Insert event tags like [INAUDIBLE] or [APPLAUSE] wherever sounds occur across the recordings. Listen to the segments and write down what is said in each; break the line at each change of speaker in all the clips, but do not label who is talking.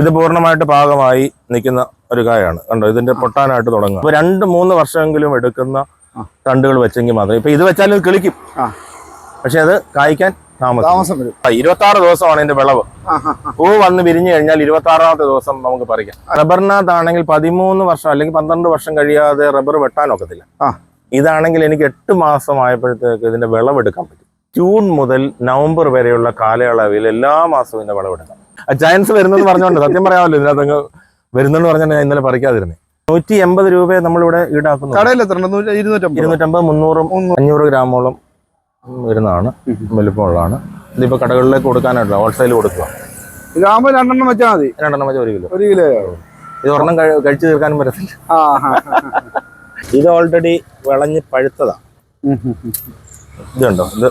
ഇത് പൂർണമായിട്ട് പാകമായി നിൽക്കുന്ന ഒരു കായാണ്. കണ്ടോ ഇതിന്റെ പൊട്ടാനായിട്ട് തുടങ്ങുക. അപ്പൊ രണ്ട് മൂന്ന് വർഷമെങ്കിലും എടുക്കുന്ന തണ്ടുകൾ വെച്ചെങ്കിൽ മാത്രം. ഇപ്പൊ ഇത് വെച്ചാലും കിളിക്കും. പക്ഷെ അത് കായ്ക്കാൻ താമസം.
വരും.
ഇരുപത്തി ആറ് ദിവസമാണ് ഇതിന്റെ വിളവ്. പൂ വന്ന് വിരിഞ്ഞു കഴിഞ്ഞാൽ ഇരുപത്തി ആറാമത്തെ ദിവസം നമുക്ക് പറിക്കാം. റബ്ബറിനകത്താണെങ്കിൽ പതിമൂന്ന് വർഷം അല്ലെങ്കിൽ പന്ത്രണ്ട് വർഷം കഴിയാതെ റബ്ബർ വെട്ടാനൊക്കത്തില്ല. ഇതാണെങ്കിൽ എനിക്ക് എട്ട് മാസം ആയപ്പോഴത്തേക്ക് ഇതിന്റെ വിളവെടുക്കാൻ പറ്റും. ജൂൺ മുതൽ നവംബർ വരെയുള്ള കാലയളവിൽ എല്ലാ മാസവും ഇതിന്റെ വിളവെടുക്കാം. ചയൻസ് വരുന്നത് പറഞ്ഞോണ്ട് സത്യം പറയാമല്ലോ ഇതിനകത്ത് വരുന്നെന്ന് പറഞ്ഞാൽ ഞാൻ ഇന്നലെ പറിക്കാതിരുന്നേ. നൂറ്റി എൺപത് രൂപയെ നമ്മളിവിടെ ഈടാക്കുന്നു.
കടയിൽ എത്ര ഇരുന്നൂറ്റമ്പത്?
മുന്നൂറും അഞ്ഞൂറ് ഗ്രാമോളം വരുന്നതാണ്. വലുപ്പമുള്ളതാണ്. ഇതിപ്പോ കടകളിലേക്ക് കൊടുക്കാനായിട്ടില്ല ഹോൾസെയിൽ കൊടുക്കുക
ഇതാകുമ്പോ രണ്ടെണ്ണം വെച്ചാൽ മതി.
രണ്ടെണ്ണം വെച്ചാൽ ഒരു കിലോ.
ഒരു കിലോ.
ഇത് ഒരെണ്ണം കഴിച്ചു തീർക്കാനും പറ്റത്തില്ല. ഇത് ഓൾറെഡി വിളഞ്ഞ് പഴുത്തതാ.
ഉം, ഉം, ഉം.
ഇതുണ്ടോ? ഇത്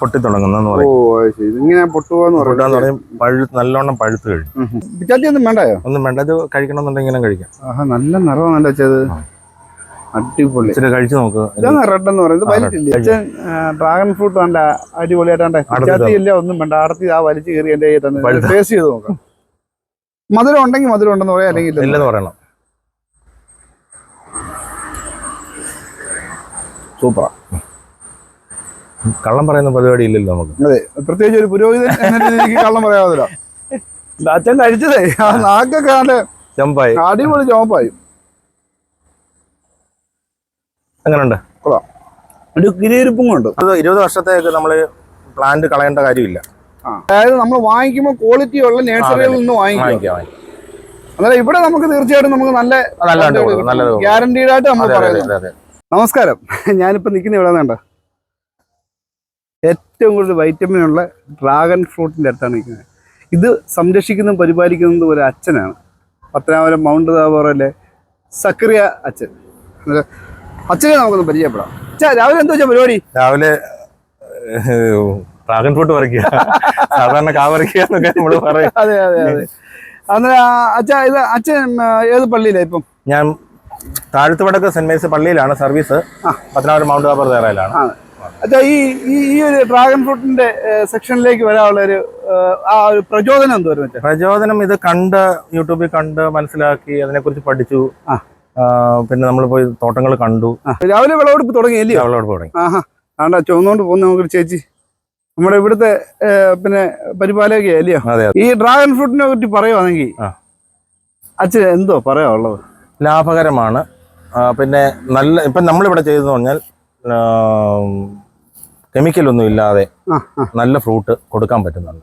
പൊട്ടിത്തുടങ്ങുന്നെന്ന്
ഓ
പറയും
ഇങ്ങനെ പൊട്ടുപോന്ന്
പൊട്ടാന്ന്
പറയും
പഴു നല്ലോണം പഴുത്ത് കഴിഞ്ഞു.
പിച്ചാത്തി ഒന്നും വേണ്ടായോ?
ഒന്നും വേണ്ട. ഇത് കഴിക്കണമെന്നുണ്ടെങ്കിൽ ഇങ്ങനെ കഴിക്കാം.
ആഹാ നല്ല നിറമാണല്ലോ വെച്ചത്. അടിപൊളി.
ഇച്ചിരി കഴിച്ചു നോക്ക്.
ഇതാണ് റെഡ് എന്ന് പറയുന്നത്. വലിച്ചില്ലേ അച്ഛൻ ഡ്രാഗൺ ഫ്രൂട്ട് നല്ല അടിപൊളിയായിട്ടാണ്ട് പിച്ചാത്തി ഇല്ല? ഒന്നും വേണ്ട. ആടത്തി ആ വലിച്ച് കയറി എന്റെ ടേസ്റ്റ് ചെയ്ത് നോക്കാം. മധുരം ഉണ്ടെങ്കിൽ മധുരം ഉണ്ടെന്ന് പറയാം അല്ലെങ്കിൽ ഇല്ലെന്ന്
ഇല്ലെന്ന് പറയണം. സൂപ്പറാ. കള്ളം പറയുന്ന പരിപാടി ഇല്ലല്ലോ നമുക്ക്.
അതെ പ്രത്യേകിച്ച് ഒരു പുരോഹിതൻ കള്ളം പറയാതല്ലോ. അച്ഛൻ കഴിച്ചതേ. ആ നാക്കൊക്കെ നല്ല
ചെമ്പായി.
അടിപൊളി
ചോമ്പായി
അങ്ങനെയുണ്ട് ഒരു കിരിയിരിപ്പും കൊണ്ട്.
അത് ഇരുപത് വർഷത്തേക്ക് നമ്മൾ പ്ലാന്റ് കളയേണ്ട കാര്യമില്ല.
അതായത് നമ്മൾ വാങ്ങിക്കുമ്പോൾ ക്വാളിറ്റി ഉള്ള നേഴ്സറിയിൽ നിന്ന് വാങ്ങിക്കും അതായത് ഇവിടെ നമുക്ക് തീർച്ചയായിട്ടും നമുക്ക് നല്ല
ഗ്യാരണ്ടീഡായിട്ട്
ഗ്യാരണ്ടീഡ് ആയിട്ട് നമ്മൾ നമസ്കാരം. ഞാനിപ്പോൾ നിൽക്കുന്ന ഇവിടെ വേണ്ട ഏറ്റവും കൂടുതൽ വൈറ്റമിൻ ഉള്ള ഡ്രാഗൺ ഫ്രൂട്ടിന്റെ അടുത്താണ് നിൽക്കുന്നത്. ഇത് സംരക്ഷിക്കുന്നതും പരിപാലിക്കുന്നതും ഒരു അച്ഛനാണ്. പത്തനാപുരം മൗണ്ട് താബോറിലെ സക്രിയ അച്ഛൻ. അച്ഛനെ നമുക്കൊന്ന് പരിചയപ്പെടാം. അച്ഛാ രാവിലെ എന്താ വെച്ചാൽ പരിപാടി?
രാവിലെ ഡ്രാഗൺ ഫ്രൂട്ട് പറിക്കുക. സാധാരണ കാ പറിക്കുക എന്നൊക്കെ നമ്മൾ പറയും.
അതെ അതെ അതെ. അന്നേരം അച്ഛാ ഇത് അച്ഛൻ ഏത് പള്ളിയിലാണ് ഇപ്പം?
ഞാൻ താഴ്ത്തുപടക്ക് സെന്റ് മേരീസ് പള്ളിയിലാണ് സർവീസ്. പത്തനാപുരം മൗണ്ട് താബോർ തേറയിലാണ്
അച്ഛാ ഈ ഈ ഒരു ഡ്രാഗൺ ഫ്രൂട്ടിന്റെ സെക്ഷനിലേക്ക് വരാനുള്ള ഒരു ആ, ഒരു പ്രചോദനം വെച്ചാൽ
പ്രചോദനം ഇത് കണ്ട് യൂട്യൂബിൽ കണ്ട് മനസ്സിലാക്കി അതിനെക്കുറിച്ച് പഠിച്ചു. പിന്നെ നമ്മൾ പോയി തോട്ടങ്ങൾ കണ്ടു.
രാവിലെ വിളവെടുപ്പ് തുടങ്ങിയില്ലേ?
വിളവെടുപ്പ് തുടങ്ങി.
ആഹാ ആണ്ടാ ചുവന്നുകൊണ്ട് പോകുന്ന നമുക്ക് ചേച്ചി. നമ്മുടെ ഇവിടുത്തെ പിന്നെ
പരിപാലകയല്ലയോ
ഈ ഡ്രാഗൺ ഫ്രൂട്ടിനെ പറ്റി പറയുവാണെങ്കിൽ. അച്ഛൻ എന്തോ പറയാ ഉള്ളത്?
ലാഭകരമാണ്. പിന്നെ നല്ല ഇപ്പം നമ്മളിവിടെ ചെയ്തെന്ന് പറഞ്ഞാൽ കെമിക്കലൊന്നും ഇല്ലാതെ
ആ ആ.
നല്ല ഫ്രൂട്ട് കൊടുക്കാൻ പറ്റുന്നുണ്ട്.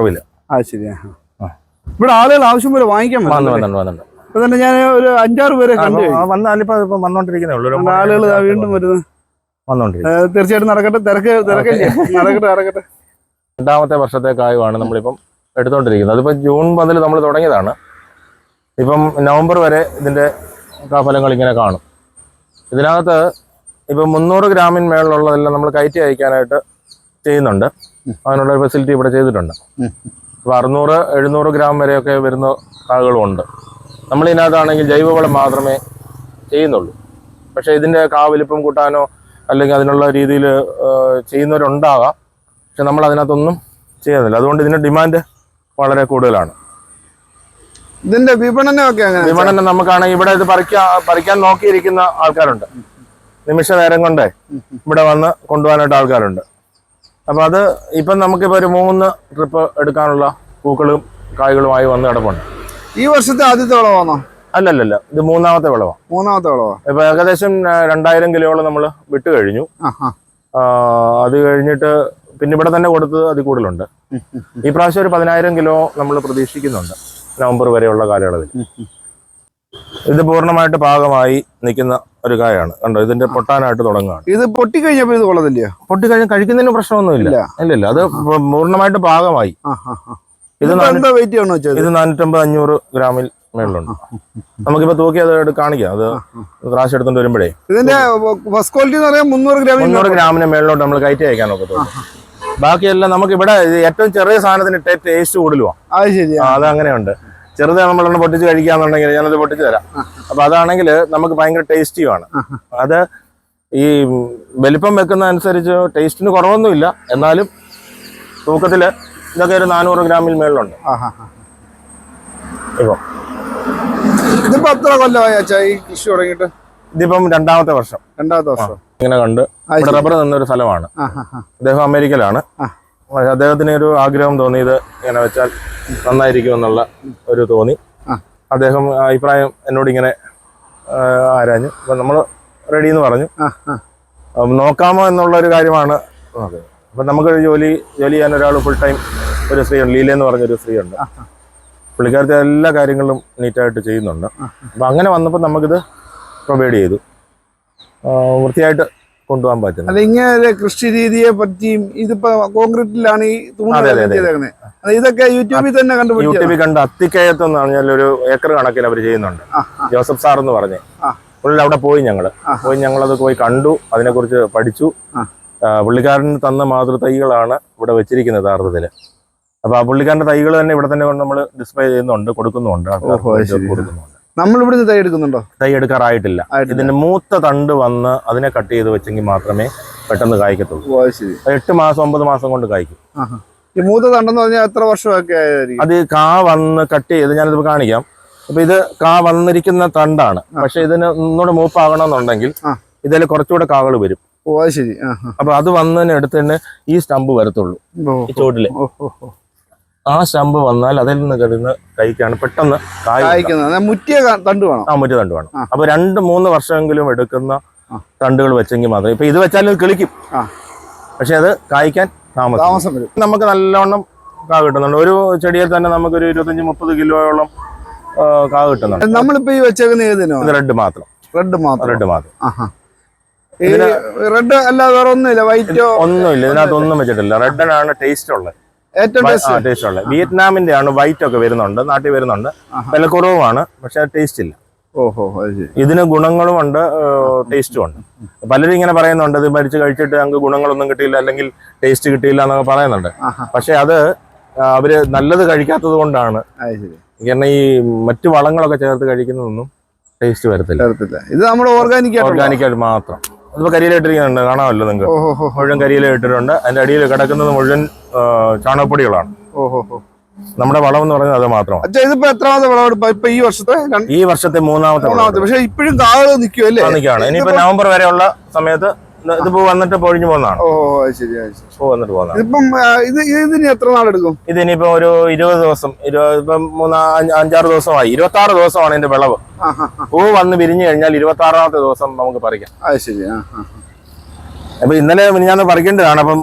വില.
ആ. ഇവിടെ ആളുകൾ ആവശ്യം പോലെ വാങ്ങിക്കാൻ
വന്നിട്ടുണ്ട് വന്നിട്ടുണ്ട്
ഇപ്പൊ തന്നെ ഞാൻ ഒരു അഞ്ചാറ് പേരെ കണ്ടു.
വന്നാലിപ്പോ വന്നോണ്ടിരിക്കുന്നേ ഉള്ളൂ.
ആളുകൾ വീണ്ടും വരുന്നു വന്നോണ്ടിരിക്കും തീർച്ചയായിട്ടും നടക്കട്ടെ തിരക്ക് തിരക്കില്ലേ? നടക്കട്ടെ നടക്കട്ടെ.
രണ്ടാമത്തെ വർഷത്തെ കായുമാണ് നമ്മളിപ്പം എടുത്തോണ്ടിരിക്കുന്നത്. അതിപ്പോ ജൂൺ മുതൽ നമ്മൾ തുടങ്ങിയതാണ്. ഇപ്പം നവംബർ വരെ ഇതിന്റെ ഫലങ്ങൾ ഇങ്ങനെ കാണും. ഇതിനകത്ത് ഇപ്പം മുന്നൂറ് ഗ്രാമിന് മേളിലുള്ളതെല്ലാം നമ്മൾ കയറ്റി അയക്കാനായിട്ട് ചെയ്യുന്നുണ്ട്. അതിനുള്ള ഫെസിലിറ്റി ഇവിടെ ചെയ്തിട്ടുണ്ട്.
ഉം.
ഇപ്പോൾ അറുന്നൂറ് എഴുന്നൂറ് ഗ്രാം വരെയൊക്കെ വരുന്ന കാവുകളുണ്ട് ഉണ്ട് നമ്മളിതിനകത്താണെങ്കിൽ ജൈവവളം മാത്രമേ ചെയ്യുന്നുള്ളൂ. പക്ഷേ ഇതിന്റെ കാവലിപ്പം കൂട്ടാനോ അല്ലെങ്കിൽ അതിനുള്ള രീതിയിൽ ചെയ്യുന്നവരുണ്ടാകാം. പക്ഷെ നമ്മൾ അതിനകത്തൊന്നും ചെയ്യുന്നില്ല. അതുകൊണ്ട് ഇതിന്റെ ഡിമാൻഡ് വളരെ കൂടുതലാണ്.
ഇതിന്റെ വിപണനമൊക്കെ
വിപണനം നമുക്കാണെങ്കിൽ ഇവിടെ ഇത് പറിക്കാൻ പറിക്കാൻ നോക്കിയിരിക്കുന്ന ആൾക്കാരുണ്ട്. നിമിഷ നേരം കൊണ്ടേ ഇവിടെ വന്ന് കൊണ്ടുപോകാനായിട്ട് ആൾക്കാരുണ്ട്. അപ്പോൾ അത് ഇപ്പം നമുക്കിപ്പോൾ ഒരു മൂന്ന് ട്രിപ്പ് എടുക്കാനുള്ള പൂക്കളും കായ്കളുമായി വന്ന് കിടപ്പുണ്ട്.
ഈ വർഷത്തെ ആദ്യത്തെ വിളവാണോ?
അല്ലല്ലല്ല ഇത് മൂന്നാമത്തെ വിളവാണ്
മൂന്നാമത്തെ വിളവാ.
ഇപ്പൊ ഏകദേശം രണ്ടായിരം കിലോയോളം നമ്മൾ വിട്ട് കഴിഞ്ഞു. അത് കഴിഞ്ഞിട്ട് പിന്നെ ഇവിടെ തന്നെ കൊടുത്തത് അതിൽ കൂടുതലുണ്ട്. ഈ പ്രാവശ്യം ഒരു പതിനായിരം കിലോ നമ്മൾ പ്രതീക്ഷിക്കുന്നുണ്ട് നവംബർ വരെയുള്ള കാലയളവിൽ ഇത് പൂർണമായിട്ട് പാകമായി നിൽക്കുന്ന ഒരു കായാണ്. കണ്ടോ ഇതിന്റെ പൊട്ടാനായിട്ട് തുടങ്ങുകയാണ്.
ഇത് പൊട്ടിക്കഴിഞ്ഞപ്പോ ഇത് കൊള്ളതില്ല
പൊട്ടി കഴിഞ്ഞ് കഴിക്കുന്നതിന് പ്രശ്നമൊന്നുമില്ല.
ഇല്ല.
ഇല്ല അത് പൂർണമായിട്ട് പാകമായി. ഇത്
വെയിറ്റ് ആണോ
ഇത് നാനൂറ്റമ്പത് അഞ്ഞൂറ് ഗ്രാമിൽ മേളിലുണ്ട്. നമുക്കിപ്പോ തൂക്കി അത് കാണിക്കാം. അത് ത്രാശ് എടുത്തോണ്ട് വരുമ്പോഴേ.
ഇതിന്റെ ഫസ്റ്റ് ക്വാളിറ്റി എന്ന് പറയാൻ മുന്നൂറ്
ഗ്രാമിന് മേളിലോട്ട് നമ്മൾ കയറ്റി അയക്കാൻ നോക്കത്തുള്ളൂ. ബാക്കിയെല്ലാം നമുക്ക് ഇവിടെ ഏറ്റവും ചെറിയ സാധനത്തിന് ടേസ്റ്റ് കൂടുതലുമാണ്
അത് ശരിയാ.
അത് അങ്ങനെയുണ്ട് ചെറുത് നമ്മളൊന്ന് പൊട്ടിച്ച് കഴിക്കാന്നുണ്ടെങ്കിൽ ഞാനത് പൊട്ടിച്ച് തരാം. അപ്പൊ അതാണെങ്കിൽ നമുക്ക് ഭയങ്കര ടേസ്റ്റിയുമാണ് അത് ഈ വലിപ്പം വെക്കുന്ന അനുസരിച്ച് ടേസ്റ്റിന് കുറവൊന്നുമില്ല. എന്നാലും തൂക്കത്തിൽ ഇതൊക്കെ ഒരു നാനൂറ് ഗ്രാമിൽ മേളിലുണ്ട്. ഇപ്പം.
ഇതിപ്പോ എത്ര കൊല്ലമായി അച്ഛാ ഈ കൃഷി തുടങ്ങിയിട്ട്?
ഇതിപ്പം രണ്ടാമത്തെ വർഷം.
രണ്ടാമത്തെ വർഷം.
ഇങ്ങനെ കണ്ട് ഇവിടെ റബ്ബർ നിന്നൊരു സ്ഥലമാണ്. അദ്ദേഹം അമേരിക്കയിലാണ്. അദ്ദേഹത്തിന് ഒരു ആഗ്രഹം തോന്നിയത് ഇങ്ങനെ വെച്ചാൽ നന്നായിരിക്കും എന്നുള്ള ഒരു തോന്നി. അദ്ദേഹം അഭിപ്രായം എന്നോട് ഇങ്ങനെ ആരാഞ്ഞു. അപ്പം നമ്മൾ റെഡി എന്ന് പറഞ്ഞു. നോക്കാമോ എന്നുള്ള ഒരു കാര്യമാണ് അപ്പൊ അപ്പം നമുക്കൊരു ജോലി ജോലി ചെയ്യാൻ ഒരാൾ ഫുൾ ടൈം ഒരു സ്ത്രീയുണ്ട് ലീല എന്ന് പറഞ്ഞൊരു സ്ത്രീയുണ്ട് പുള്ളിക്കാരത്തെ എല്ലാ കാര്യങ്ങളും നീറ്റായിട്ട് ചെയ്യുന്നുണ്ട്. അപ്പം അങ്ങനെ വന്നപ്പോൾ നമുക്കിത് പ്രൊവൈഡ് ചെയ്തു. വൃത്തിയായിട്ട് കൊണ്ടുപോകാൻ പറ്റും
അല്ല ഇങ്ങനെ കൃഷി രീതിയെ പറ്റിയും ഇതിപ്പോ കോൺക്രീറ്റിലാണ് ഈ തൂണ്. ഇതൊക്കെ യൂട്യൂബിൽ തന്നെ കണ്ടു
യൂട്യൂബിൽ കണ്ട് അത്തിക്കയത്ത് എന്ന് പറഞ്ഞാൽ ഒരു ഏക്കർ കണക്കിൽ അവർ ചെയ്യുന്നുണ്ട്. ജോസഫ് സാർ എന്ന് പറഞ്ഞ്. പുള്ളി അവിടെ പോയി ഞങ്ങൾ പോയി ഞങ്ങളത് പോയി കണ്ടു അതിനെക്കുറിച്ച് പഠിച്ചു. പുള്ളിക്കാരന് തന്ന മാതൃതൈകളാണ് ഇവിടെ വെച്ചിരിക്കുന്നത് യഥാർത്ഥത്തിൽ അപ്പൊ ആ പുള്ളിക്കാരന്റെ തൈകൾ തന്നെ ഇവിടെ തന്നെ നമ്മൾ ഡിസ്പ്ലേ ചെയ്യുന്നുണ്ട് കൊടുക്കുന്നുണ്ട്. കൊടുക്കുന്നുണ്ട്.
നമ്മൾ ഇവിടുന്ന് തൈ എടുക്കുന്നുണ്ടോ?
തൈ എടുക്കാറായിട്ടില്ല. ഇതിന്റെ മൂത്ത തണ്ട് വന്ന് അതിനെ കട്ട് ചെയ്ത് വെച്ചെങ്കിൽ മാത്രമേ പെട്ടെന്ന് കായ്ക്കത്തുള്ളൂ. എട്ട് മാസം ഒമ്പത് മാസം കൊണ്ട് കായ്ക്കും.
ഈ മൂത്ത തണ്ടെന്ന് പറഞ്ഞാൽ എത്ര വർഷമൊക്കെ
അത് കാ വന്ന് കട്ട് ചെയ്ത് ഞാനിത് കാണിക്കാം. അപ്പൊ ഇത് കാ വന്നിരിക്കുന്ന തണ്ടാണ്. പക്ഷെ ഇതിന് ഒന്നുകൂടെ മൂപ്പാകണമെന്നുണ്ടെങ്കിൽ. ഇതിൽ കുറച്ചുകൂടെ കാകൾ വരും.
ഓ ശരി.
അപ്പൊ അത് വന്നതിന് തന്നെ ഈ സ്റ്റമ്പ് വരത്തുള്ളൂ.
ചോട്ടിൽ.
ആ സ്റ്റമ്പ് വന്നാൽ അതിൽ നിന്ന് കിടന്ന് കഴിക്കാണ് പെട്ടെന്ന്.
കായ്ക്കുന്നത്. മുറ്റിയ തണ്ട് വേണം?
ആ മുറ്റിയ തണ്ട് വേണം. അപ്പൊ രണ്ട് മൂന്ന് വർഷമെങ്കിലും എടുക്കുന്ന തണ്ടുകൾ വെച്ചെങ്കിൽ മാത്രം. ഇപ്പൊ ഇത് വെച്ചാൽ ഇത് കിളിക്കും. പക്ഷെ അത് കായ്ക്കാൻ താമസം. നമുക്ക് നല്ലവണ്ണം കാ കിട്ടുന്നുണ്ട്. ഒരു ചെടിയിൽ തന്നെ നമുക്ക് ഒരു ഇരുപത്തഞ്ച് മുപ്പത് കിലോയോളം കാവ് കാ കിട്ടുന്നുണ്ട്.
നമ്മളിപ്പോ ഈ വെച്ചേക്കുന്ന ഏതിനോ
റെഡ് മാത്രം.
റെഡ് മാത്രം.
റെഡ് മാത്രം.
റെഡ് അല്ലാതെ വേറെ ഒന്നുമില്ല വൈറ്റോ?
ഒന്നുമില്ല. ഇതിനകത്ത് ഒന്നും വെച്ചിട്ടില്ല. റെഡിനാണ് ടേസ്റ്റ് ഉള്ളത്. ടേസ്റ്റ് ഉള്ളത്. വിയറ്റ്നാമിന്റെ ആണ് വൈറ്റ് ഒക്കെ വരുന്നുണ്ട് നാട്ടിൽ വരുന്നുണ്ട്. വില കുറവാണ് പക്ഷെ ടേസ്റ്റ് ഇല്ല.
ഓഹോ
ഇതിന് ഗുണങ്ങളും ഉണ്ട് ടേസ്റ്റും ഉണ്ട്. പലരും ഇങ്ങനെ പറയുന്നുണ്ട് ഇത് മരിച്ചു കഴിച്ചിട്ട് ഞങ്ങൾക്ക് ഗുണങ്ങളൊന്നും കിട്ടിയില്ല അല്ലെങ്കിൽ ടേസ്റ്റ് കിട്ടിയില്ല എന്നൊക്കെ പറയുന്നുണ്ട്. പക്ഷെ അത് അവർ നല്ലത് കഴിക്കാത്തത് കൊണ്ടാണ്. കാരണം ഈ മറ്റു വളങ്ങളൊക്കെ ചേർത്ത് കഴിക്കുന്നതൊന്നും ടേസ്റ്റ് വരത്തില്ല.
ഇത് നമ്മൾ ഓർഗാനിക്
ഓർഗാനിക് ആയിട്ട് മാത്രം. അതിപ്പോ കരിയില ഇട്ടിരിക്കുന്നുണ്ട് കാണാമല്ലോ നിങ്ങൾക്ക്. മുഴുവൻ കരിയില ഇട്ടിട്ടുണ്ട് അതിന്റെ അടിയിൽ കിടക്കുന്നത് മുഴുവൻ ചാണകപ്പൊടികളാണ്.
ഓഹോ
നമ്മുടെ വളം എന്ന് പറയുന്നത് അത് മാത്രമാണ്.
അച്ഛാ ഇതിപ്പോ എത്രാമത്തെ വിളവെടുപ്പ് ഇപ്പൊ ഈ വർഷത്തെ
ഈ വർഷത്തെ മൂന്നാമത്തെ
മൂന്നാമത്തെ. പക്ഷെ ഇപ്പോഴും അല്ലേ
നിൽക്കുകയാണ് ഇനിയിപ്പോ നവംബർ വരെയുള്ള സമയത്ത് ഇതിപ്പോ വന്നിട്ട് പൊഴിഞ്ഞു പോകുന്നതാണ്
ഓ ശരി
വന്നിട്ട് പോകുന്നതാണ്
ഇപ്പം ആ, ഇത് ഇതിന് എത്ര നാളെടുക്കും?
ഇത് ഇനിയിപ്പോ ഒരു ഇരുപത് ദിവസം ഇരുപത് ഇപ്പം മൂന്നാ അഞ്ച് അഞ്ചാറ് ദിവസമായി. ഇരുപത്തി ആറ് ദിവസമാണ് ഇതിന്റെ വിളവ്. പൂ വന്ന് വിരിഞ്ഞു കഴിഞ്ഞാൽ ഇരുപത്തി ആറാമത്തെ ദിവസം നമുക്ക് പറിക്കാം.
അത് ശരി
അപ്പൊ ഇന്നലെ ഞാൻ പറിക്കേണ്ടതാണ്. അപ്പം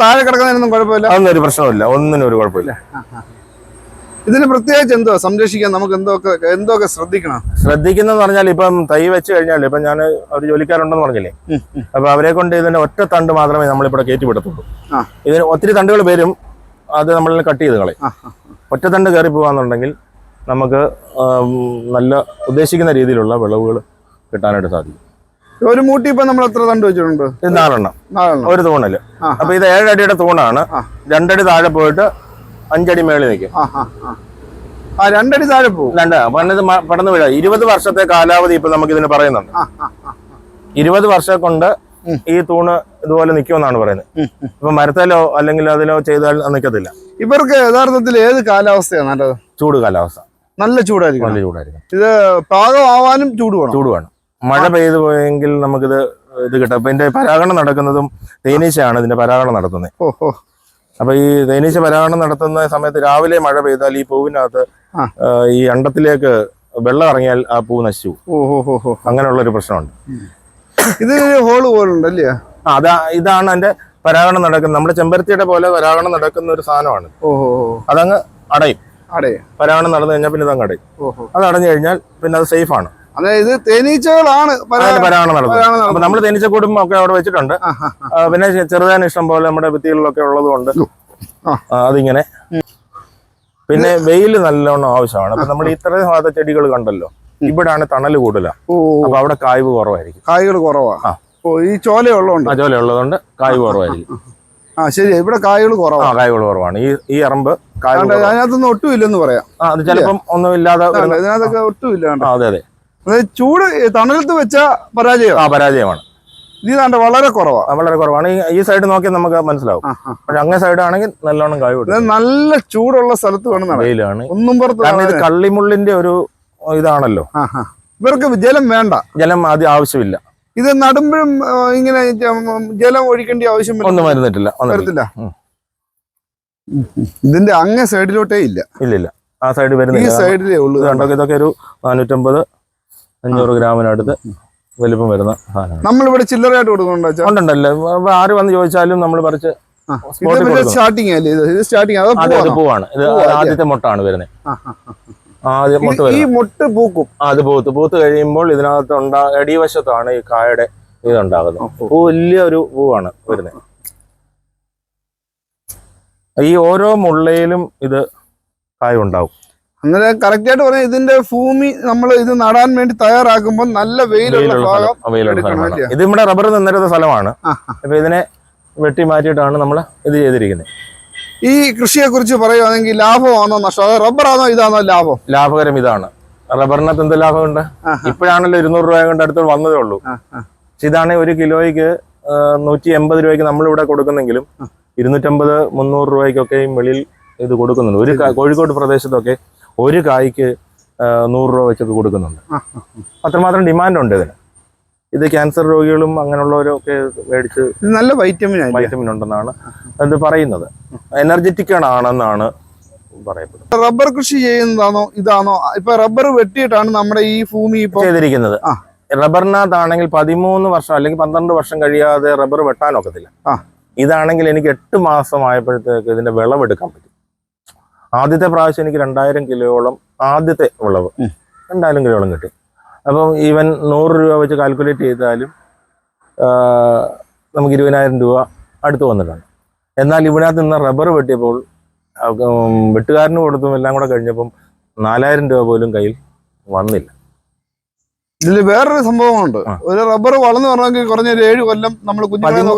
താഴെ കിടക്കുന്നതിനൊന്നും കുഴപ്പമില്ല?
അതൊന്നും ഒരു പ്രശ്നമില്ല ഒന്നിനും ഒരു കുഴപ്പമില്ല.
ഇതിന് പ്രത്യേകിച്ച് എന്തോ സംരക്ഷിക്കാൻ നമുക്ക് എന്തൊക്കെ എന്തൊക്കെ ശ്രദ്ധിക്കണം.
ശ്രദ്ധിക്കുന്നെന്ന് പറഞ്ഞാൽ ഇപ്പം തൈ വെച്ച് കഴിഞ്ഞാൽ ഇപ്പം ഞാൻ ഒരു ജോലിക്കാരുണ്ടെന്ന് പറഞ്ഞില്ലേ. അപ്പൊ അവരെ കൊണ്ട് ഇതിന്റെ ഒറ്റ തണ്ട് മാത്രമേ നമ്മളിവിടെ കയറ്റി വിടത്തുള്ളൂ. ഇതിന് ഒത്തിരി തണ്ടുകൾ വരും അത് നമ്മൾ കട്ട് ചെയ്ത് കളയും. ഒറ്റ തണ്ട് കയറി പോകാന്നുണ്ടെങ്കിൽ നമുക്ക് നല്ല ഉദ്ദേശിക്കുന്ന രീതിയിലുള്ള വിളവുകൾ കിട്ടാനായിട്ട് സാധിക്കും.
ഒരു മൂട്ടി ഇപ്പൊ നമ്മൾ എത്ര തണ്ട് വെച്ചിട്ടുണ്ട്?
നാലെണ്ണം. ഒരു
തൂണൽ.
അപ്പൊ ഇത് ഏഴടിയുടെ തൂണാണ്. രണ്ടടി താഴെ പോയിട്ട് അഞ്ചടി മേളിൽ നിൽക്കും.
ആ രണ്ടടി താഴെ പോകും.
രണ്ട് മ- പടന്ന് വീഴ. ഇരുപത് വർഷത്തെ കാലാവധി ഇപ്പൊ നമുക്ക് ഇതിന് പറയുന്നുണ്ട് ഇരുപത് വർഷം കൊണ്ട് ഈ തൂണ് ഇതുപോലെ നിൽക്കുമെന്നാണ് പറയുന്നത്. ഇപ്പൊ മരത്തിലോ അല്ലെങ്കിൽ അതിലോ ചെയ്താൽ നിൽക്കത്തില്ല
ഇവർക്ക് യഥാർത്ഥത്തിൽ ഏത് കാലാവസ്ഥയാണ് നല്ലത്?
ചൂട് കാലാവസ്ഥ.
നല്ല ചൂടായിരിക്കും
നല്ല ചൂടായിരിക്കും
ഇത് പാകമാവാനും ചൂട് വേണം.
ചൂട് വേണം. മഴ പെയ്തു പോയെങ്കിൽ നമുക്കിത് ഇത് കിട്ടും. അപ്പൊ ഇതിന്റെ പരാഗണം നടക്കുന്നതും തേനീച്ചയാണ് ഇതിന്റെ പരാഗണം നടത്തുന്നത്.
ഓ ഓ
അപ്പൊ ഈ തേനീച്ച പരാഗണം നടത്തുന്ന സമയത്ത് രാവിലെ മഴ പെയ്താൽ ഈ പൂവിനകത്ത് ഈ അണ്ടത്തിലേക്ക് വെള്ളം ഇറങ്ങിയാൽ ആ പൂ നശിച്ചു അങ്ങനെയുള്ള ഒരു പ്രശ്നമുണ്ട്.
ഇത് ഹോൾ പോലുണ്ട് അല്ലേ
ആ, അതാ ഇതാണ് അതിന്റെ പരാഗണം നടക്കുന്നത് നമ്മുടെ ചെമ്പരത്തിയുടെ പോലെ പരാഗണം നടക്കുന്ന ഒരു സാധനമാണ്. അതങ്ങ് അടയും.
അടേ
പരാഗണം നടന്നു കഴിഞ്ഞാൽ പിന്നെ ഇതങ്ങ് അടയും. അത് അടഞ്ഞു കഴിഞ്ഞാൽ പിന്നെ അത് സേഫ് ആണ്
അതായത് തേനീച്ചകളാണ്
പരാഗണം നടത്തുന്നത്. അപ്പൊ. നമ്മൾ തേനീച്ചക്കൂടും ഒക്കെ അവിടെ വെച്ചിട്ടുണ്ട്. പിന്നെ ചെറുതാൻ ഇഷ്ടം പോലെ നമ്മുടെ ഭിത്തികളിലൊക്കെ ഉള്ളത് കൊണ്ട്
ആ.
ആ, അതിങ്ങനെ. പിന്നെ വെയിൽ നല്ലോണം ആവശ്യമാണ്. അപ്പൊ നമ്മൾ ഇത്രയും ഭാഗത്തെ ചെടികൾ കണ്ടല്ലോ. ഇവിടാണ് തണൽ
കൂടുതല.
അപ്പൊ അവിടെ കായ്വ് കുറവായിരിക്കും.
കായ്കൾ കുറവാ.
ഈ
ചോല ഈ ചോലയുള്ളതുകൊണ്ട്
ആ ചോല ഉള്ളതുകൊണ്ട് കായ് കുറവായിരിക്കും.
ആ ശരി ഇവിടെ കായ്കൾ കുറവാണ്
കായ്കൾ കുറവാണ്. ഈ ഈ അറമ്പ്.
അതിനകത്തൊന്നും ഒട്ടും ഇല്ലെന്ന് പറയാം.
അത് ചിലപ്പം ഒന്നും ഇല്ലാതെ
അല്ല,
വരുന്ന-
ഇതിനകത്തൊക്കെ ഒട്ടും ഇല്ല കണ്ടോ?
അതെ അതെ.
ചൂട് തണലത്ത് വെച്ച പരാജയം
ആ പരാജയമാണ്.
ഇത് കണ്ട വളരെ
കുറവാണ് വളരെ കുറവാണ്. ഈ- സൈഡ് നോക്കിയാൽ നമുക്ക് മനസ്സിലാവും. പക്ഷെ അങ്ങനെ സൈഡ് ആണെങ്കിൽ നല്ലോണം കായ്
ഇത് നല്ല ചൂടുള്ള സ്ഥലത്ത് വേണം.
വെയിലാണ്.
ഒന്നും പുറത്ത്
കാരണം ഇത് കള്ളിമുള്ളിന്റെ ഒരു ഇതാണല്ലോ.
ഇവർക്ക് ജലം വേണ്ട.
ജലം ആദ്യം ആവശ്യമില്ല.
ഇത് നടുമ്പോഴും ഇങ്ങനെ ജലം ഒഴിക്കേണ്ട ആവശ്യം
ഒന്നും വരുന്നിട്ടില്ല.
വരത്തില്ല. ഇതിന്റെ അങ്ങേ സൈഡിലോട്ടേ ഇല്ല.
ഇല്ല ആ സൈഡ്
ഈ സൈഡിലേ ഉള്ളൂ.
ഇതൊക്കെ ഒരു നാനൂറ്റമ്പത് അഞ്ഞൂറ് ഗ്രാമിനടുത്ത് വലിപ്പം വരുന്ന സാധനം
നമ്മളിവിടെ ചില്ലറയായിട്ട് കൊടുക്കുന്നുണ്ടോ?
ഉണ്ടല്ലോ ആര് വന്ന് ചോദിച്ചാലും നമ്മൾ പറിച്ച്.
സ്റ്റാർട്ടിങ് അല്ലേ ഇത്? സ്റ്റാർട്ടിങ് അതോ പൂവാണ്?
ഇത് ആദ്യത്തെ മുട്ടാണ് വരുന്നത്. ആദ്യം മുട്ട
ഈ- മുട്ട് പൂക്കും.
അത് പൂത്ത്. പൂത്ത് കഴിയുമ്പോൾ ഇതിനകത്ത് ഉണ്ടാ അടിവശത്താണ് ഈ കായയുടെ ഇതുണ്ടാകുന്നത് പൂ വലിയ ഒരു പൂവാണ് വരുന്നത്. ഈ ഓരോ മുള്ളയിലും ഇത് കായ ഉണ്ടാവും
അന്നേരം കറക്റ്റ് ആയിട്ട് പറഞ്ഞാൽ ഇതിന്റെ ഭൂമി നമ്മൾ ഇത് നടാൻ വേണ്ടി തയ്യാറാക്കുമ്പോൾ നല്ല വെയിലുള്ള ഭാഗം?
ഇത് നമ്മുടെ റബ്ബർ നിന്നിരുന്ന സ്ഥലമാണ്. അപ്പൊ ഇതിനെ വെട്ടി മാറ്റിയിട്ടാണ് നമ്മൾ ഇത് ചെയ്തിരിക്കുന്നത്.
ഈ കൃഷിയെ കുറിച്ച് പറയുവാണെങ്കിൽ ലാഭമാണോ നഷ്ടം? അതോ റബ്ബറാണോ ഇതാണോ ലാഭം?
ലാഭകരം ഇതാണ്. റബ്ബറിനകത്ത് എന്ത് ലാഭമുണ്ട്?
ഉണ്ട്
ഇപ്പോഴാണല്ലോ ഇരുന്നൂറ് രൂപ കൊണ്ട് അടുത്ത് വന്നതേ ഉള്ളൂ. പക്ഷെ ഇതാണെങ്കിൽ ഒരു കിലോയ്ക്ക് നൂറ്റി എൺപത് രൂപയ്ക്ക് നമ്മളിവിടെ കൊടുക്കുന്നെങ്കിലും ഇരുന്നൂറ്റമ്പത് മുന്നൂറ് രൂപയ്ക്കൊക്കെയും വെളിയിൽ ഇത് കൊടുക്കുന്നുണ്ട്. ഒരു കോഴിക്കോട് പ്രദേശത്തൊക്കെ ഒരു കായ്ക്ക് നൂറ് രൂപ വെച്ചൊക്കെ കൊടുക്കുന്നുണ്ട്. അത്രമാത്രം ഡിമാൻഡ് ഉണ്ട് ഇതിന്. ഇത് ക്യാൻസർ രോഗികളും അങ്ങനെയുള്ളവരൊക്കെ മേടിച്ച്
നല്ല വൈറ്റമിൻ
വൈറ്റമിൻ ഉണ്ടെന്നാണ് അത് പറയുന്നത്. എനർജറ്റിക് ആണെന്നാണ് പറയപ്പെടുന്നത്
റബ്ബർ കൃഷി ചെയ്യുന്നതാണോ ഇതാണോ? ഇപ്പൊ റബ്ബർ വെട്ടിയിട്ടാണ് നമ്മുടെ ഈ ഭൂമി
ചെയ്തിരിക്കുന്നത്. റബ്ബറിനകത്താണെങ്കിൽ പതിമൂന്ന് വർഷം അല്ലെങ്കിൽ പന്ത്രണ്ട് വർഷം കഴിയാതെ റബ്ബർ വെട്ടാനൊക്കത്തില്ല. ഇതാണെങ്കിൽ എനിക്ക് എട്ട് മാസമായപ്പോഴത്തേക്ക് ഇതിന്റെ വിളവെടുക്കാൻ പറ്റും. ആദ്യത്തെ പ്രാവശ്യം എനിക്ക് രണ്ടായിരം കിലോയോളം ആദ്യത്തെ വിളവ്. രണ്ടായിരം കിലോയോളം കിട്ടി. അപ്പം ഈവൻ നൂറ് രൂപ വെച്ച് കാൽക്കുലേറ്റ് ചെയ്താലും നമുക്ക് ഇരുപതിനായിരം രൂപ അടുത്ത് വന്നിട്ടുണ്ട്. എന്നാൽ ഇതിനകത്ത് നിന്ന് റബ്ബർ വെട്ടിയപ്പോൾ വെട്ടുകാരന് കൊടുത്തും എല്ലാം കൂടെ കഴിഞ്ഞപ്പം നാലായിരം രൂപ പോലും കയ്യിൽ വന്നില്ല.
ഇതിൽ വേറൊരു സംഭവമുണ്ട്. ഒരു റബ്ബർ വളർന്നു പറഞ്ഞെങ്കിൽ കുറഞ്ഞ ഒരു ഏഴ് കൊല്ലം നമ്മൾ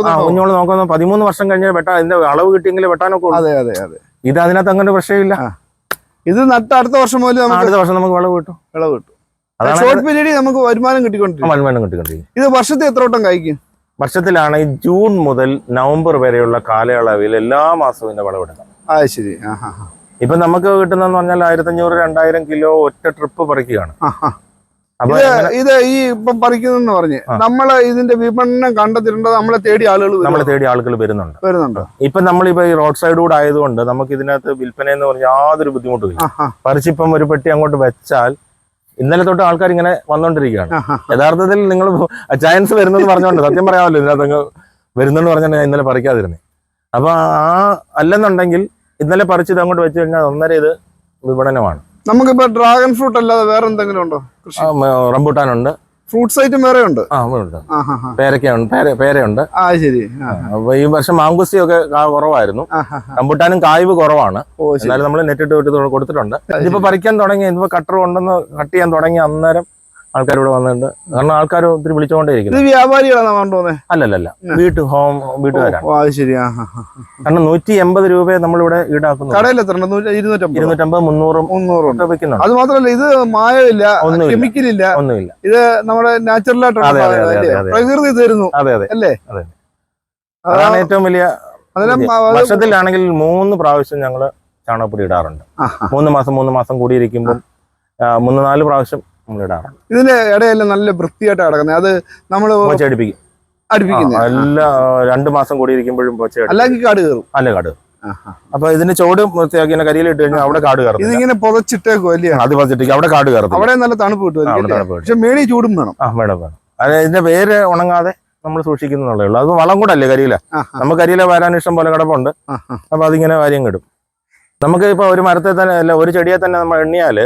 ആ, നോക്കുന്ന പതിമൂന്ന് വർഷം കഴിഞ്ഞാൽ വെട്ടാൻ അതിന്റെ അളവ് കിട്ടിയെങ്കിൽ വെട്ടാനൊക്കെ
അതെ അതെ അതെ.
ഇത് അതിനകത്ത് അങ്ങനെ പ്രശ്നമില്ല.
ഇത് നട്ട അടുത്ത വർഷം മുതൽ
അടുത്ത വർഷം നമുക്ക് വിളവ് കിട്ടും.
വിളവ് കിട്ടും. ഷോർട്ട് പീരീഡിൽ നമുക്ക് വരുമാനം കിട്ടിക്കൊണ്ടിരിക്കും.
വരുമാനം കിട്ടിക്കൊണ്ടിരിക്കും.
ഇത് വർഷത്തിൽ എത്ര വട്ടം കഴിക്കും
വർഷത്തിലാണ് ഈ ജൂൺ മുതൽ നവംബർ വരെയുള്ള കാലയളവിൽ എല്ലാ മാസവും ഇതിന്റെ വിളവെടുക്കാം
ആ ശരി.
ഇപ്പൊ നമുക്ക് കിട്ടുന്നതെന്ന് പറഞ്ഞാൽ ആയിരത്തഞ്ഞൂറ് രണ്ടായിരം കിലോ ഒറ്റ ട്രിപ്പ് പറിക്കുകയാണ്.
ഇത് ഈ ഇപ്പം പറിക്കുന്നെന്ന് പറഞ്ഞ്. നമ്മൾ ഇതിന്റെ വിപണനം കണ്ടെത്തിട്ടുണ്ട് നമ്മളെ തേടി ആളുകൾ
നമ്മളെ തേടി ആളുകൾ വരുന്നുണ്ട്.
വരുന്നുണ്ട്?
ഇപ്പൊ നമ്മളിപ്പോ ഈ റോഡ് സൈഡ് കൂടെ ആയതുകൊണ്ട് നമുക്ക് ഇതിനകത്ത് വിൽപ്പന എന്ന് പറഞ്ഞാൽ യാതൊരു ബുദ്ധിമുട്ടും പറിച്ചിപ്പം ഒരു പെട്ടി അങ്ങോട്ട് വെച്ചാൽ ഇന്നലെ തൊട്ട് ആൾക്കാർ ഇങ്ങനെ വന്നോണ്ടിരിക്കുകയാണ്. യഥാർത്ഥത്തിൽ നിങ്ങൾ ചാൻസ് വരുന്നത് പറഞ്ഞോണ്ട് സത്യം പറയാമല്ലോ ഇതിനകത്ത് വരുന്നെന്ന് പറഞ്ഞാൽ ഞാൻ ഇന്നലെ പറിക്കാതിരുന്നേ. അപ്പൊ ആ അല്ലെന്നുണ്ടെങ്കിൽ ഇന്നലെ പറിച്ചത് അങ്ങോട്ട് വെച്ച് കഴിഞ്ഞാൽ ഒന്നര ഇത് വിപണനമാണ്.
നമുക്കിപ്പോ ഡ്രാഗൺ ഫ്രൂട്ട് അല്ലാതെ വേറെ എന്തെങ്കിലും ഉണ്ടോ
മ- റംബൂട്ടാനുണ്ട്
ഫ്രൂട്ട്സ് ഐറ്റം വേറെ ഉണ്ട്?
പേരക്കുണ്ട് ഉണ്ട് പേരയുണ്ട്.
ആ ശരി.
ഈ വർഷം മാങ്കുസ്തി ഒക്കെ കുറവായിരുന്നു. റംബൂട്ടാനും കായ്വ് കുറവാണ്. എന്നാലും നമ്മൾ നെറ്റിട്ട് കൊടുത്തിട്ടുണ്ട്. ഇതിപ്പോ പറിക്കാൻ തുടങ്ങി ഇതിപ്പോ കട്ടർ ഉണ്ടെന്ന് കട്ട് ചെയ്യാൻ തുടങ്ങി അന്നേരം ആൾക്കാർ ഇവിടെ വന്നിട്ടുണ്ട്. കാരണം ആൾക്കാർ ഒത്തിരി വിളിച്ചുകൊണ്ടേയിരിക്കുന്നു
ഇത് വ്യാപാരികളാണ്
അല്ലല്ല വീട്ടു ഹോം വീട്ടുകാരാണ്.
ശരി.
കാരണം നൂറ്റി എൺപത് രൂപയെ നമ്മളിവിടെ ഈടാക്കുന്നു.
കടയിൽ എത്ര ഇരുന്നൂറ്റമ്പത്?
മുന്നൂറും
അത് മാത്രമല്ല ഇത് മായമില്ല കെമിക്കലില്ല.
ഒന്നുമില്ല.
ഇത് നമ്മുടെ?
അതെ.
പ്രകൃതി തരുന്നു
അതെ അതെ.
അല്ലേ?
അതെ.
അതാണ്
ഏറ്റവും വലിയ വർഷത്തിലാണെങ്കിൽ മൂന്ന് പ്രാവശ്യം ഞങ്ങൾ ചാണകപ്പൊടി ഇടാറുണ്ട്. മൂന്ന് മാസം മൂന്ന് മാസം കൂടിയിരിക്കുമ്പോൾ മൂന്ന് നാല് പ്രാവശ്യം നമ്മൾ ഇടാറുണ്ട്.
ഇതിന്റെ ഇടയെല്ലാം നല്ല വൃത്തിയായിട്ട് കിടക്കുന്നത്. അത് നമ്മൾ
അടുപ്പിക്കും. എല്ലാ രണ്ട് മാസം കൂടിയിരിക്കുമ്പോഴും പച്ചയടി
അല്ലെങ്കിൽ കാട് കയറും.
അല്ല കാട്. അപ്പൊ ഇതിന് ചോട് വൃത്തിയാക്കി ഇങ്ങനെ കരിയിലിട്ട് കഴിഞ്ഞാൽ അവിടെ കാട് കയറും
ഇതിങ്ങനെ പുതച്ചിട്ടേക്കും അല്ലേ?
അത് പച്ചിട്ട് അവിടെ കാട് കയറും
അവിടെ നല്ല തണുപ്പ് കിട്ടും പക്ഷെ മേടി ചൂടും വേണം.
ആ വേണം വേണം. അത് ഇതിന്റെ പേര് ഉണങ്ങാതെ നമ്മൾ സൂക്ഷിക്കുന്നുള്ളേ ഉള്ളൂ. അത് വളം കൂടെ അല്ലേ കരിയില. നമുക്ക് കരിയില വരാൻ ഇഷ്ടം പോലെ കിടപ്പുണ്ട്. അപ്പൊ അതിങ്ങനെ വാര്യം കിടും നമുക്ക് ഇപ്പൊ ഒരു മരത്തെ തന്നെ അല്ല ഒരു ചെടിയെ തന്നെ നമ്മൾ
എണ്ണിയാൽ.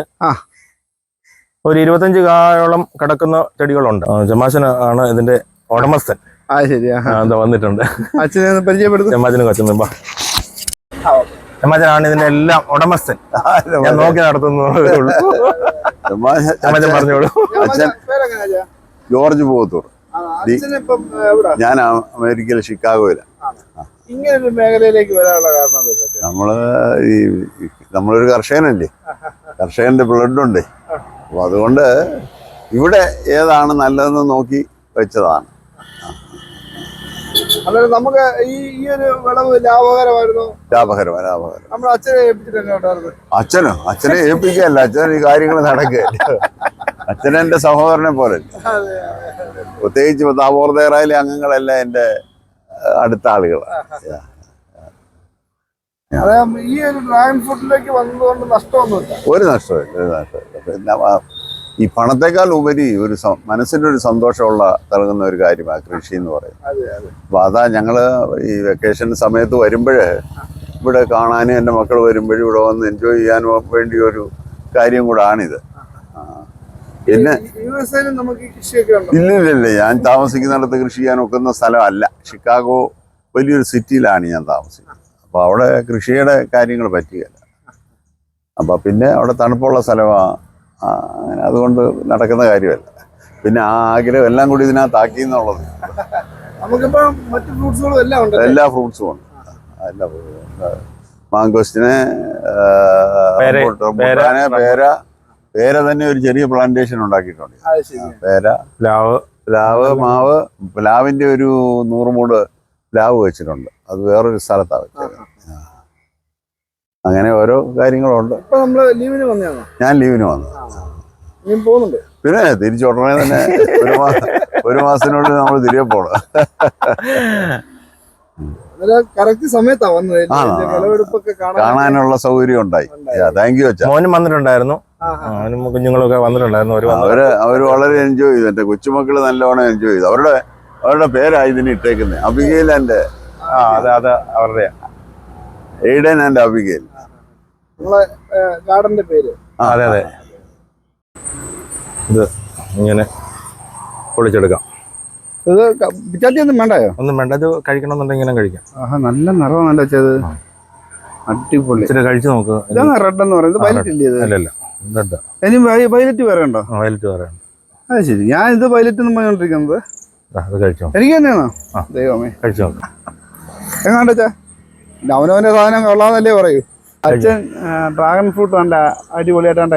ഒരു ഇരുപത്തഞ്ച് കായോളം കിടക്കുന്ന ചെടികളുണ്ട്. ജമാശൻ ആണ് ഇതിന്റെ ഉടമസ്ഥൻ.
ആ ശരി
എന്താ വന്നിട്ടുണ്ട്.
അച്ഛനെ ഒന്ന് പരിചയപ്പെടുത്തും.
കൊച്ചമ്മ ജമാചനാണ് ഇതിന്റെ എല്ലാം ഉടമസ്ഥൻ. ഞാൻ നോക്കി നടത്തുന്നതേ ഉള്ളൂ ജമാചൻ പറഞ്ഞോളൂ.
അച്ഛൻ ജോർജ്
എവിടെ?
ഞാൻ അമേരിക്കയിലെ അമേരിക്കയിൽ ഷിക്കാഗോയിലാണ്
ഇങ്ങനൊരു മേഖലയിലേക്ക് വരാനുള്ള കാരണം?
നമ്മൾ ഈ നമ്മളൊരു കർഷകനല്ലേ? കർഷകന്റെ ബ്ലഡ് ഉണ്ട് അപ്പൊ അതുകൊണ്ട് ഇവിടെ ഏതാണ് നല്ലതെന്ന് നോക്കി വെച്ചതാണ്.
അതായത് നമുക്ക് ഈ ഈ ഒരു വിളവ് ലാഭകരമായിരുന്നു?
ലാഭകരം ലാഭകരം
നമ്മുടെ അച്ഛനെ ഏൽപ്പിച്ചിട്ടുണ്ടായിരുന്നു
അച്ഛനോ? അച്ഛനെ ഏൽപ്പിക്കുകയല്ല അച്ഛൻ ഈ കാര്യങ്ങൾ നടക്കുകയല്ല. അച്ഛൻ എന്റെ സഹോദരനെ പോലെ. പ്രത്യേകിച്ച് താപോർദേറായിലെ അംഗങ്ങളെല്ലാം എന്റെ അടുത്ത ആളുകളാണ്.
ഈ ഒരു ഡ്രാഗൺ ഫ്രൂട്ടിലേക്ക് വന്നതുകൊണ്ട് നഷ്ടമൊന്നുമില്ല.
ഒരു നഷ്ടമില്ല ഒരു നഷ്ടമില്ല പിന്നെ ഈ പണത്തെക്കാൾ ഉപരി ഒരു മനസ്സിന്റെ ഒരു സന്തോഷമുള്ള നൽകുന്ന ഒരു കാര്യമാണ് കൃഷി എന്ന് പറയുന്നത്. അപ്പോൾ അതാ. ഞങ്ങൾ ഈ വെക്കേഷൻ സമയത്ത് വരുമ്പോഴേ ഇവിടെ കാണാനും എന്റെ മക്കൾ വരുമ്പോഴും ഇവിടെ വന്ന് എൻജോയ് ചെയ്യാനും വേണ്ടി ഒരു കാര്യം കൂടാണിത്. പിന്നെ ഇല്ലില്ല ഞാൻ താമസിക്കുന്നിടത്ത് കൃഷി ചെയ്യാൻ ഒക്കുന്ന സ്ഥലമല്ല. ഷിക്കാഗോ വലിയൊരു സിറ്റിയിലാണ് ഞാൻ താമസിക്കുന്നത്. അപ്പോൾ അവിടെ കൃഷിയുടെ കാര്യങ്ങൾ പറ്റുകയില്ല അപ്പോൾ പിന്നെ അവിടെ തണുപ്പുള്ള സ്ഥലമാണ് അങ്ങനെ അതുകൊണ്ട് നടക്കുന്ന കാര്യമല്ല. പിന്നെ ആ ആഗ്രഹം എല്ലാം കൂടി ഇതിനകത്താക്കി എന്നുള്ളത്.
നമുക്കിപ്പോ മറ്റു ഫ്രൂട്ട്സുകളും എല്ലാം ഉണ്ട്
എല്ലാ ഫ്രൂട്ട്സും ഉണ്ട്. എല്ലാ. മാങ്കോസ്റ്റിന്
പേര-
പേര പേര തന്നെ ഒരു ചെറിയ പ്ലാന്റേഷൻ ഉണ്ടാക്കിയിട്ടുണ്ട്. പേര.
പ്ലാവ്.
പ്ലാവ് മാവ് പ്ലാവിന്റെ ഒരു നൂറ് മൂട് പ്ലാവ് വെച്ചിട്ടുണ്ട്. അത് വേറൊരു സ്ഥലത്താണ് വെച്ചത് അങ്ങനെ ഓരോ കാര്യങ്ങളുണ്ട്.
ലീവിന്
ഞാൻ ലീവിന് വന്നു
പോകുന്നുണ്ട്.
പിന്നെ തിരിച്ചുടനെ തന്നെ ഒരു മാസം ഒരു മാസത്തിനുള്ളിൽ നമ്മൾ തിരികെ പോണം. കാണാനുള്ള സൗകര്യം ഉണ്ടായി. താങ്ക് യു
മോനും വന്നിട്ടുണ്ടായിരുന്നു. അവനും കുഞ്ഞുങ്ങളൊക്കെ വന്നിട്ടുണ്ടായിരുന്നു. അവർ
അവർ വളരെ എൻജോയ് ചെയ്തു. എന്റെ കൊച്ചുമക്കൾ നല്ലോണം എൻജോയ് ചെയ്തു. അവരുടെ അവരുടെ പേരായി ഇതിന് ഇട്ടേക്കുന്നത് അബിഗേൽ
ആ അത് അത് അവരുടെ
എയ്ഡൻ ആൻഡ് അബിഗേൽ
നമ്മളെ ഗാർഡന്റെ പേര്.
ആ,
അതെ അതെ. ഇത് ഇങ്ങനെ പൊളിച്ചെടുക്കാം.
ഇത് പിച്ചാത്തി ഒന്നും വേണ്ടായോ?
ഒന്നും വേണ്ട ഇത് കഴിക്കണമെന്നുണ്ടെങ്കിൽ ഇങ്ങനെ കഴിക്കാം.
ആഹാ നല്ല നിറമാണല്ലോ വെച്ചത്. അടിപൊളി.
ഇച്ചിരി കഴിച്ചു നോക്ക്.
ഇതാണ് റെഡ് എന്ന് പറയുന്നത്. വയലറ്റ് ഇല്ലേ ഇത്?
അല്ല അല്ല. ഇതല്ല
ഇനി വയലറ്റ് വേറെ ഉണ്ടോ?
വയലറ്റ് പറയാം
അത് ശരി. ഞാൻ ഇത് വയലറ്റ് എന്ന് പറഞ്ഞോണ്ടിരിക്കുന്നത്
അത് കഴിച്ചോ.
എനിക്ക് തന്നെയാണോ? ദൈവമേ.
കഴിച്ചു. നോക്ക്
എങ്ങാണ്ട് അവനവന്റെ സാധനം കൊള്ളാന്നല്ലേ പറയൂ. അച്ഛൻ ഡ്രാഗൺ ഫ്രൂട്ട് നല്ല അടിപൊളിയായിട്ടാണ്ട്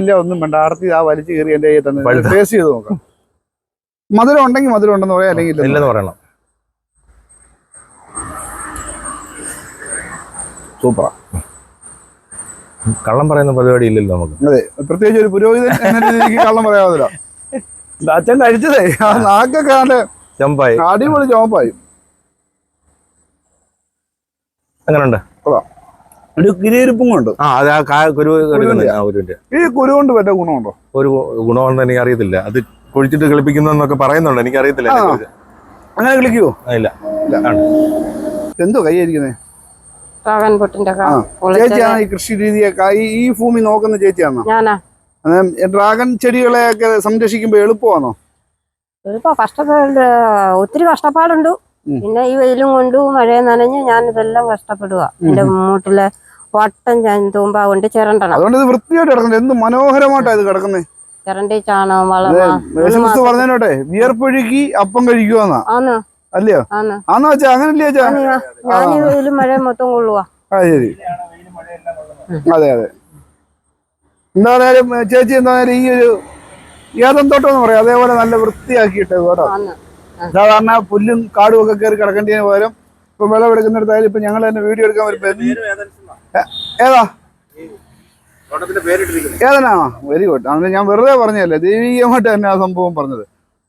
ഇല്ല ഒന്നും വേണ്ട. ആർത്തി ആ വലിച്ചു കയറി എന്റെ കയ്യിൽ തന്നെ. ടേസ്റ്റ് ചെയ്ത് നോക്കാം. മധുരം ഉണ്ടെങ്കിൽ മധുരം ഉണ്ടെന്ന് പറയാം അല്ലെങ്കിൽ ഇല്ലെന്ന്
പറയണം.
സൂപ്പറാ.
കള്ളം പറയുന്ന പരിപാടി ഇല്ലല്ലോ നമുക്ക്.
അതെ പ്രത്യേകിച്ച് ഒരു പുരോഹിതൻ കള്ളം പറയാവുന്നില്ല [LAUGHS] അച്ഛൻ കഴിച്ചതേ. ആ നാക്കൊക്കെ
ചെമ്പായി.
അടിപൊളി ചോപ്പായി
എങ്ങനെയുണ്ട്
ഒരു കിരിയിരിപ്പും കൊണ്ട്.
ആ അത് ആ കാ കുരു എടുക്കുന്നത് ആ കുരുവിന്റെ
ഈ കുരു കൊണ്ട് പറ്റ ഗുണമുണ്ടോ?
ഒരു ഗുണമെന്ന് എനിക്ക് അറിയത്തില്ല അത് കുഴിച്ചിട്ട് കളിപ്പിക്കുന്നൊക്കെ പറയുന്നുണ്ട്. എനിക്ക് അറിയത്തില്ല
ആ. അങ്ങനെ കളിക്കുവോ?
ഇല്ല.
എന്തോ കൈയായിരിക്കുന്നേ?
ഡ്രാഗൺ ഫ്രൂട്ടിന്റെ
ആ. ചേച്ചിയാണ് ഈ കൃഷി രീതിയൊക്കെ ഈ ഈ ഭൂമി നോക്കുന്ന ചേച്ചിയാണോ
ഞാനാ.
അന്നേരം ഡ്രാഗൺ ചെടികളെയൊക്കെ സംരക്ഷിക്കുമ്പോൾ എളുപ്പമാണോ
ഇപ്പൊ കഷ്ടപ്പാട് ഒത്തിരി കഷ്ടപ്പാടുണ്ട്. പിന്നെ ഈ വെയിലും കൊണ്ട് മഴ നനഞ്ഞ് ഞാൻ ഇതെല്ലാം കഷ്ടപ്പെടുക എന്റെ മൂട്ടിലെ വട്ടം ഞാൻ തൂമ്പ കൊണ്ട് ചിരണ്ടണം.
അതുകൊണ്ട് ഇത് വൃത്തിയായിട്ട് കിടക്കുന്നത് എന്ത് മനോഹരമായിട്ടാണ് ഇത് കിടക്കുന്നത്
ചിരണ്ടി ചാണകം വളം
പറഞ്ഞോട്ടെ വിയർപ്പൊഴുക്കി അപ്പം കഴിക്കുവാന്നാ. അല്ലയോ?
ആന്നോ.
അങ്ങനല്ലേ
ഞാൻ ഈ വെയിലും മഴയും മൊത്തം കൊള്ളുക
ആ ശരി. അതെ അതെ. എന്താ പറഞ്ഞാലും ചേച്ചി എന്താ പറഞ്ഞാലും ഈ ഒരു ഏതം തോട്ടം എന്ന് പറയാം. അതേപോലെ നല്ല വൃത്തിയാക്കിയിട്ട് കേട്ടോ. സാധാരണ പുല്ലും കാടും ഒക്കെ കയറി കിടക്കേണ്ടതിന് പകരം ഇപ്പൊ വിളവെടുക്കുന്നിടത്തായാലും ഇപ്പൊ ഞങ്ങൾ തന്നെ വീഡിയോ എടുക്കാൻ വരുമ്പോ പേര് ഏതാ? ഏതനാ? Very good. അങ്ങനെ ഞാൻ വെറുതെ പറഞ്ഞല്ലേ ദൈവികമായിട്ട് തന്നെ ആ സംഭവം പറഞ്ഞത്.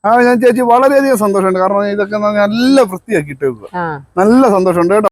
ആ ഞാൻ ചേച്ചി വളരെയധികം സന്തോഷമുണ്ട്. കാരണം ഇതൊക്കെ നല്ല വൃത്തിയാക്കിയിട്ട് നല്ല സന്തോഷമുണ്ട് കേട്ടോ.